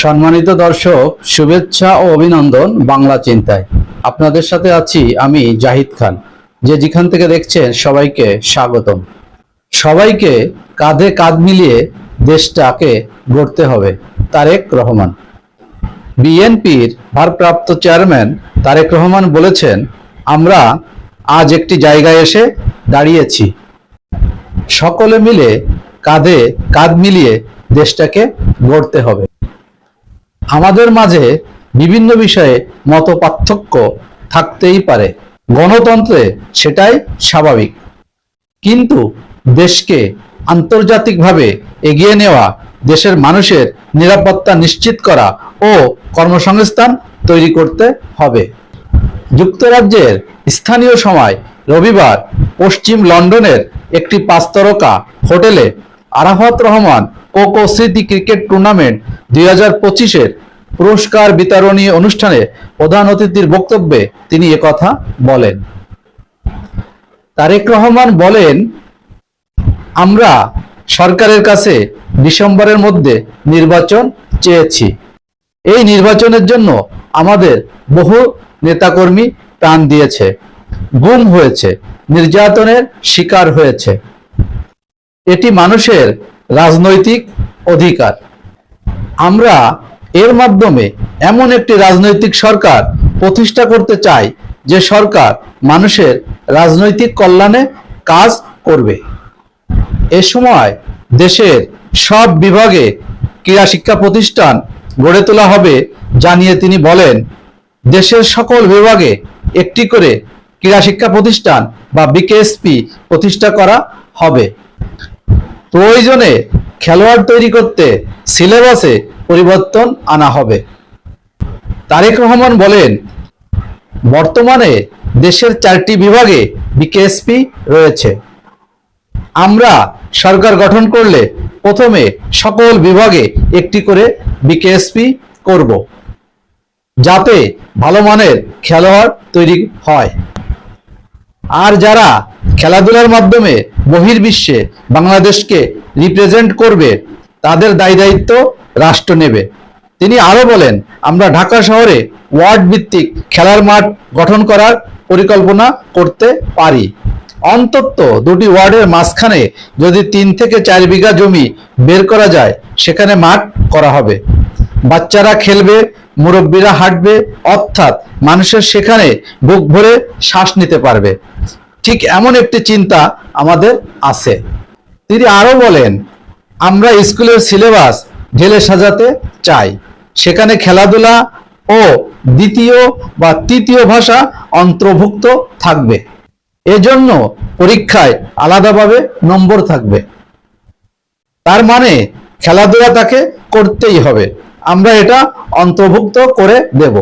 সম্মানিত দর্শক, শুভেচ্ছা ও অভিনন্দন বাংলা চিন্তায়। আপনাদের সাথে আছি আমি জাহিদ খান, যে যেখান থেকে দেখছেন সবাইকে স্বাগতম। সবাইকে কাঁধে কাঁধ মিলিয়ে দেশটাকে গড়তে হবে, তারেক রহমান। বিএনপির ভারপ্রাপ্ত চেয়ারম্যান তারেক রহমান বলেছেন, আমরা আজ একটি জায়গায় এসে দাঁড়িয়েছি। সকলে মিলে কাঁধে কাঁধ মিলিয়ে দেশটাকে গড়তে হবে। আমাদের মাঝে বিভিন্ন বিষয়ে মত পার্থক্য থাকতেই পারে। গণতন্ত্রে সেটাই স্বাভাবিক। কিন্তু দেশকে আন্তর্জাতিকভাবে এগিয়ে নেওয়া, দেশের মানুষের নিরাপত্তা নিশ্চিত করা ও কর্মসংস্থান তৈরি করতে হবে। যুক্তরাজ্যের স্থানীয় সময় রবিবার পশ্চিম লন্ডনের একটি পাঁচতারকা হোটেলে আরাফাত রহমান কোকো স্মৃতি ক্রিকেট টুর্নামেন্ট দুই হাজার পঁচিশের পুরস্কার বিতরণী অনুষ্ঠানে প্রধান অতিথির বক্তব্যে তিনি একথা বলেন। তারেক রহমান বলেন, আমরা সরকারের কাছে ডিসেম্বরের মধ্যে নির্বাচন চেয়েছি। এই নির্বাচনের জন্য আমাদের বহু নেতাকর্মী প্রাণ দিয়েছে। গুম হয়েছে। নির্যাতনের শিকার হয়েছে। এটি মানুষের রাজনৈতিক অধিকার। আমরা এর মাধ্যমে এমন একটি রাজনৈতিক সরকার প্রতিষ্ঠা করতে চাই, যে সরকার মানুষের রাজনৈতিক কল্যাণে কাজ করবে। এ সময় দেশের সব বিভাগে ক্রীড়া শিক্ষা প্রতিষ্ঠান গড়ে তোলা হবে জানিয়ে তিনি বলেন, দেশের সকল বিভাগে একটি করে ক্রীড়া শিক্ষা প্রতিষ্ঠান বা বিকেএসপি প্রতিষ্ঠা করা হবে। প্রয়োজনে খেলোয়াড় তৈরি করতে সিলেবাসে পরিবর্তন আনা হবে। তারেক রহমান বলেন, বর্তমানে দেশের চারটি বিভাগে বিকেএসপি রয়েছে। আমরা সরকার গঠন করলে প্রথমে সকল বিভাগে একটি করে বিকেএসপি করব, যাতে ভালো মানের খেলোয়াড় তৈরি হয়। আর যারা খেলাধুলার মাধ্যমে বহির্বিশ্বে বাংলাদেশকে রিপ্রেজেন্ট করবে, তাদের দায় দায়িত্ব রাষ্ট্র নেবে। তিনি আরও বলেন, আমরা ঢাকা শহরে ওয়ার্ড ভিত্তিক খেলার মাঠ গঠন করার পরিকল্পনা করতে পারি। অন্তত দুটি ওয়ার্ডের মাঝখানে যদি তিন থেকে চার বিঘা জমি বের করা যায়, সেখানে মাঠ করা হবে। বাচ্চারা খেলবে, মুরব্বীরা হাঁটবে, অর্থাৎ মানুষের সেখানে বুক ভরে শ্বাস নিতে পারবে। ঠিক এমন একটি চিন্তা আমাদের আছে। তিনি আরও বলেন, আমরা স্কুলের সিলেবাস ঢেলে সাজাতে চাই। সেখানে খেলাধুলা ও দ্বিতীয় বা তৃতীয় ভাষা অন্তর্ভুক্ত থাকবে। এজন্য পরীক্ষায় আলাদাভাবে নম্বর থাকবে। তার মানে খেলাধুলা তাকে করতেই হবে। আমরা এটা অন্তর্ভুক্ত করে দেব।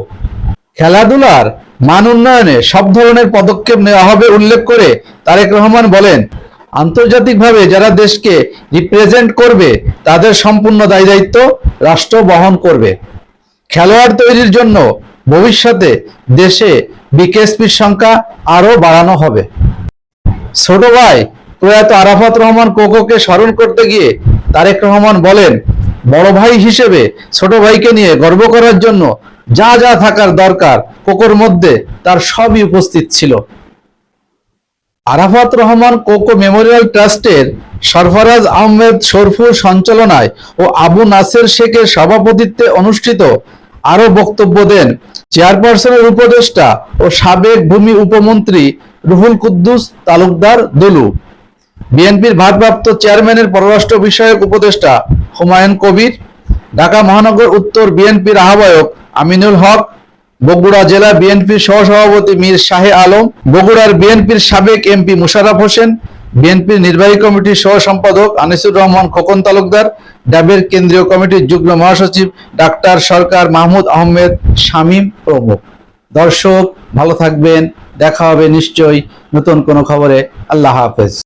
খেলাধুলার মান উন্নয়নে সব ধরনের পদক্ষেপ নেওয়া হবে উল্লেখ করে তারেক রহমান বলেন, আন্তর্জাতিকভাবে যারা দেশকে রিপ্রেজেন্ট করবে, তাদের সম্পূর্ণ দায় দায়িত্ব রাষ্ট্র বহন করবে। খেলোয়াড় তৈরির জন্য ভবিষ্যতে দেশে বিকেএসপির সংখ্যা আরও বাড়ানো হবে। ছোট ভাই প্রয়াত আরাফাত রহমান কোকোকে স্মরণ করতে গিয়ে তারেক রহমান বলেন বড় ভাই হিসেবে, ছোট ভাইকে নিয়ে গর্ব করার জন্য যা যা থাকার দরকার, কোকোর মধ্যে তার সবই উপস্থিত ছিল। আরাফাত রহমান কোকো মেমোরিয়াল ট্রাস্টের সরফরাজ আহমেদ শরফুর সঞ্চালনায় ও আবু নাসের শেখের সভাপতিত্বে অনুষ্ঠিত আরও বক্তব্য দেন চেয়ারপারসনের উপদেষ্টা ও সাবেক ভূমি উপমন্ত্রী রুহুল কুদ্দুস তালুকদার দুলু। বিএনপির ভারপ্রাপ্ত চেয়ারম্যানের পররাষ্ট্র বিষয়ক উপদেষ্টা হুমায়ুন কবির, ঢাকা মহানগর উত্তর বিএনপির আহ্বায়ক আমিনুল হক, বগুড়া জেলা বিএনপির সহসভাপতি মীর শাহে আলম, বগুড়ার বিএনপির সাবেক এমপি মুশারফ হোসেন, বিএনপির নির্বাহী কমিটির সহ সম্পাদক আনিসুর রহমান খোকন তালুকদার ড্যাবের কেন্দ্রীয় কমিটির যুগ্ম মহাসচিব ডাক্তার সরকার মাহমুদ আহমেদ শামীম প্রমুখ। দর্শক, ভালো থাকবেন, দেখা হবে নিশ্চয়ই নতুন কোনো খবরে। আল্লাহ হাফেজ।